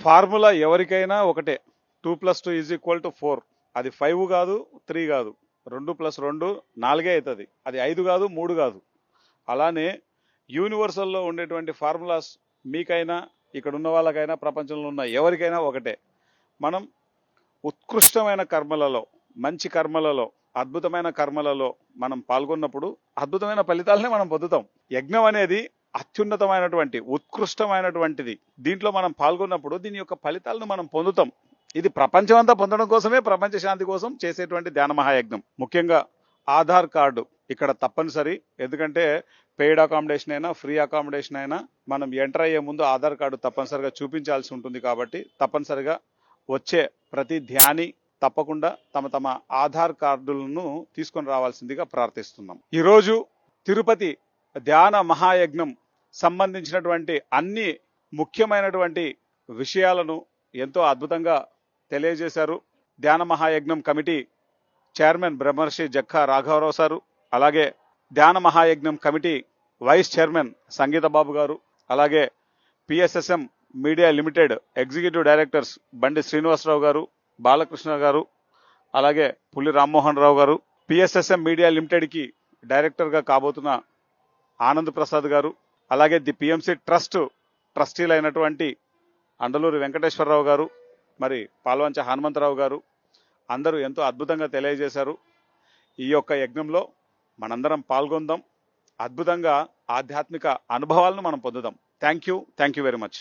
Formula ఎవరికైనా ఒకటే. Two plus two is equal to four. అది ఫైవ్ కాదు త్రీ కాదు. రెండు ప్లస్ రెండు నాలుగే అవుతుంది. అది ఐదు కాదు మూడు కాదు. అలానే యూనివర్సల్లో ఉండేటువంటి ఫార్ములాస్ మీకైనా ఇక్కడ ఉన్న వాళ్ళకైనా ప్రపంచంలో ఉన్న ఎవరికైనా ఒకటే. మనం ఉత్కృష్టమైన కర్మలలో మంచి కర్మలలో అద్భుతమైన కర్మలలో మనం పాల్గొన్నప్పుడు అద్భుతమైన ఫలితాలనే మనం పొందుతాం. యజ్ఞం అనేది అత్యున్నతమైనటువంటి ఉత్కృష్టమైనటువంటిది. దీంట్లో మనం పాల్గొన్నప్పుడు దీని యొక్క ఫలితాలను మనం పొందుతాం. ఇది ప్రపంచం అంతా పొందడం కోసమే ప్రపంచ శాంతి కోసం చేసేటువంటి ధ్యాన మహాయజ్ఞం. ముఖ్యంగా ఆధార్ కార్డు ఇక్కడ తప్పనిసరి. ఎందుకంటే పెయిడ్ అకామిడేషన్ అయినా ఫ్రీ అకామిడేషన్ అయినా మనం ఎంటర్ అయ్యే ముందు ఆధార్ కార్డు తప్పనిసరిగా చూపించాల్సి ఉంటుంది కాబట్టి తప్పనిసరిగా వచ్చే ప్రతి ధ్యాని తప్పకుండా తమ తమ ఆధార్ కార్డులను తీసుకొని రావాల్సిందిగా ప్రార్థిస్తున్నాం. ఈరోజు తిరుపతి ధ్యాన మహాయజ్ఞం సంబంధించినటువంటి అన్ని ముఖ్యమైనటువంటి విషయాలను ఎంతో అద్భుతంగా తెలియజేశారు. ధ్యాన మహాయజ్ఞం కమిటీ చైర్మన్ బ్రహ్మర్షి జక్కా రాఘవరావు సారు అలాగే ధ్యాన మహాయజ్ఞం committee vice chairman Sangeeta Babu garu అలాగే PSSM media limited executive directors Bandi Srinivasarao garu Balakrishna గారు అలాగే పులి రామ్మోహన్ రావు గారు పిఎస్ఎస్ఎం మీడియా లిమిటెడ్కి డైరెక్టర్గా కాబోతున్న ఆనంద్ ప్రసాద్ గారు అలాగే ది పిఎంసి ట్రస్ట్ ట్రస్టీలైనటువంటి అండలూరి వెంకటేశ్వరరావు గారు మరి పాల్వంచ హనుమంతరావు గారు అందరూ ఎంతో అద్భుతంగా తెలియజేశారు. ఈ యొక్క యజ్ఞంలో మనందరం పాల్గొందాం. అద్భుతంగా ఆధ్యాత్మిక అనుభవాలను మనం పొందుదాం. Thank you thank you very much